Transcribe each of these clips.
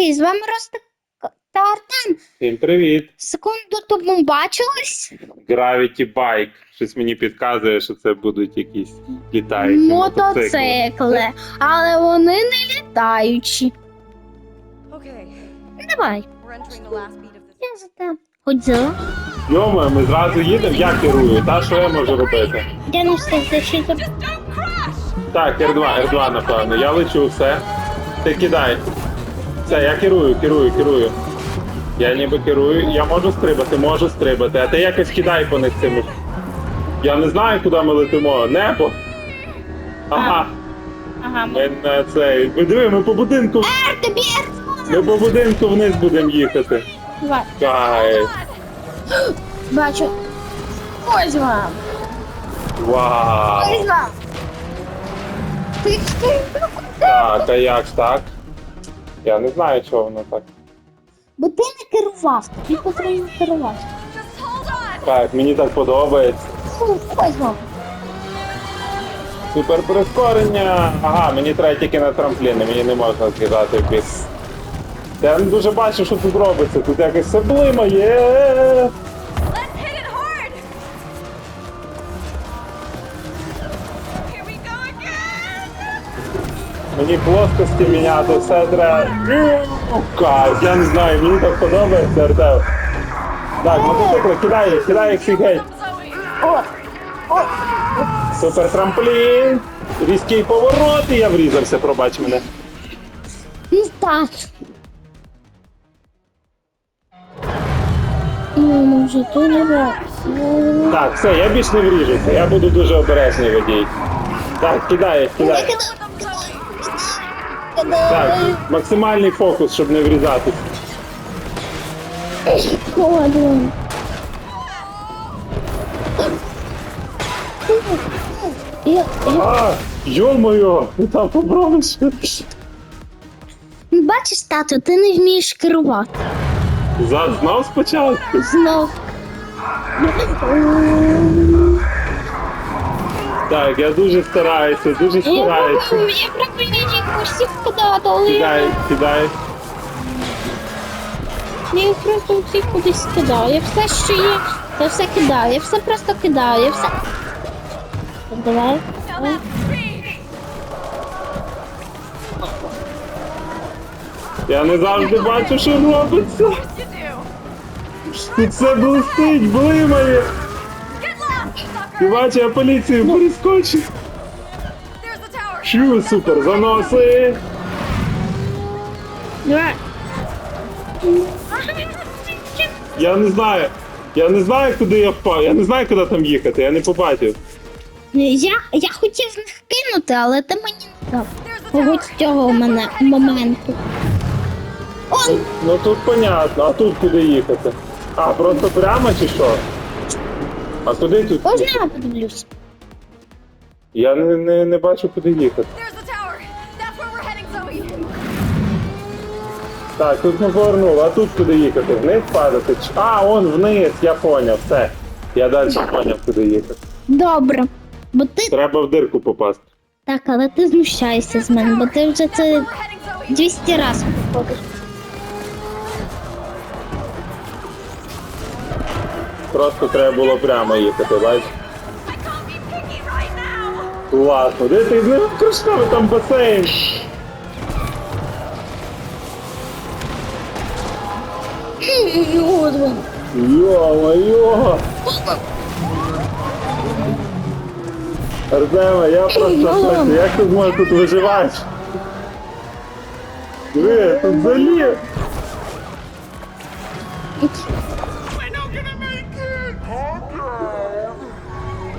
Чуваки, з вами Ростик та Артем. Всім привіт! Секунду тому бачились. Gravity Bike. Щось мені підказує, що це будуть якісь літаючі мотоцикли. Мотоцикли. Але вони не літаючі. Давай, я за те. Хоч. Йома, ми зразу їдемо, я керую. Та що я можу робити? Я не встиг зачити. Так, R2, R2, напевно. Я лечу, все. Ти кидай. Все, я керую, керую, керую. Я ніби керую, я можу стрибати, можу стрибати, а ти якось кидай по них цими. Я не знаю, куди ми летимо. Небо. Ага, Ага, ми на цей. Ви диви, ми по будинку. Ер, тобі Ер. Ми по будинку вниз будемо їхати. Давай. Кайф. Бачу. Ось вам. Вау. Ось вам. Ти ти- Так, а як ж так? Я не знаю, чого воно так. Бо ти не керував, тобі потрібно керувати. Так, мені так подобається. Фу, вам. Супер прискорення. Ага, мені треба тільки на трампліни, мені не можна з'їжджати в бік. Я не дуже бачу, що тут робиться. Тут якось все блимає. Мені плоскості міняти, все треба. Ну, Кайф, я не знаю, мені так подобається, Артем. Так, мотоцикли, кидай кидай їх геть. О, о, Супер трамплін. Різкий поворот, і я врізався, пробач мене. ну так. Ну. Ну, Так, все, я більш не вріжуся, я буду дуже обережний водій. Так, кидай, кидай. Так, максимальний фокус, щоб не врізатись. Ладно. Я, я... А, йо-моє, ти там попробуєш. Бачиш, тато, ти не вмієш керувати. За- Знав спочатку. Знов. Так, я дуже стараюся, дуже Я стараюся. пробую, я пробую усіх кидати, але Кидай, я, кидай. я їх просто всіх кудись кидаю. Я все, що є, я все кидаю, я все просто кидаю, я все. Давай. Now! Я не завжди бачу, що робиться. Тут все блистить, блимає. Sucker! я поліцію. There's the! Чую, супер, заноси. Я не знаю. Я не знаю, куди я впав. Я не знаю, куди там їхати, я не побачив. Я, я хотів них кинути, але ти мені не дав. Ось tower! цього мене моменту. Он! Ну тут понятно, а тут куди їхати? А, просто прямо чи що? А куди тут? Можна я подивлюсь? Я не, не, не бачу, куди їхати. Так, тут ми повернули, а тут куди їхати? Вниз падати? А, он вниз, я поняв, все. Я далі поняв, куди їхати. Добре. Бо ти Треба в дирку попасти. так, але ти знущаєшся з мене, бо ти вже це We're heading, Zoe! 200 разів проходиш. Просто треба було прямо їхати, бачиш? Класно. Де ти не кришковий там басейн? Йо-моє! Артема, я просто шоці. Як тут можна тут виживати? Диви, тут залів.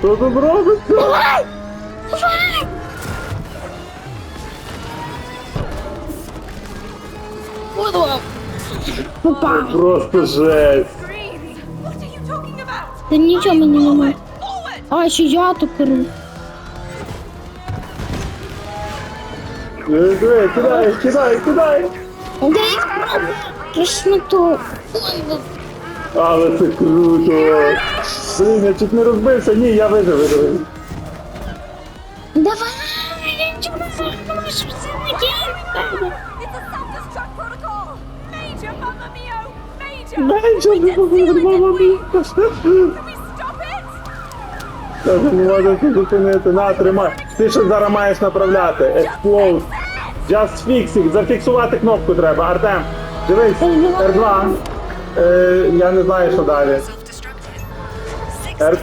Що тут робиться? Буду. Попав. Просто жесть. Green! What are you talking about? Та нічого мені немає. Forward! А, ще я то. Диви, диви, кидай, кидай, кидай. Де їх пробую? Кишнуту. Але це круто. Блін, я чуть не розбився. Ні, я вижив, вижив. Давай! Я нічого не знаю, що це не stop it? Та вже не можна це зупинити. На, тримай. Ти що зараз маєш направляти? Explode. Just fix it. Зафіксувати кнопку треба. Артем, дивись, R2. Е, я не знаю, що далі. R,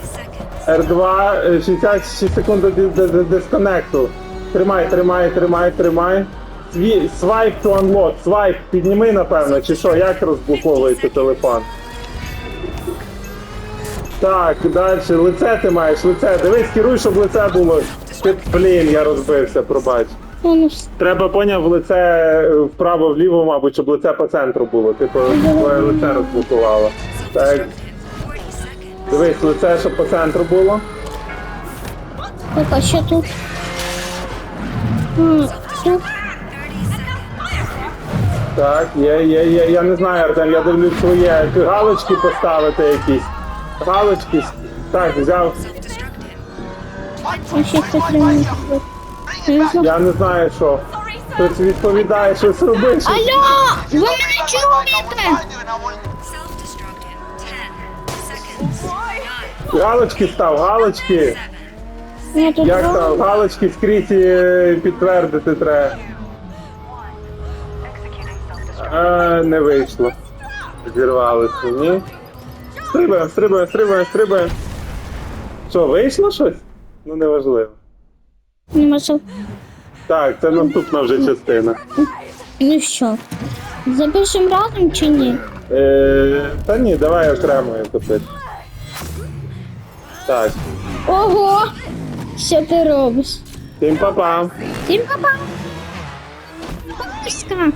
R2, е, 66 секунд до, до, до дисконекту. Тримай, тримай, тримай, тримай. Сві- Свайп to unlock. Свайп, підніми, напевно, чи що, як розблоковується телефон? Так, далі, лице ти маєш, лице. Дивись, керуй, щоб лице було. Блін, я розбився, пробач. Ну, ну, Треба поняв лице вправо-вліво, мабуть, щоб лице по центру було. Типу, твоє лице розблокувало. Так, дивись, лице, щоб по центру було. Так, а що тут? М, Тут Так, є, є, є. Я не знаю, Артем, я дивлюсь своє. Галочки поставити якісь. Галочки. Так, взяв. а ще це треба. Я не знаю. Я не знаю, що. Хтось відповідає, щось робиш. Алло! Ви мене чуєте? Self-destruct in 10 seconds. Галочки став, галочки. Я тут Як там? Галочки скрізь е, підтвердити треба. А, не вийшло. Зірвалося, ні. Стрибаємо, стрибаємо, стрибаємо, стрибаємо. Що, вийшло щось? Ну неважливо. Нема можу. Так, це наступна вже частина. Ну що? Запишемо разом чи ні? Е, та ні, давай окремо я запишу. Так, Ого! Що ти робиш? всім папа. Тим па-па! Паска!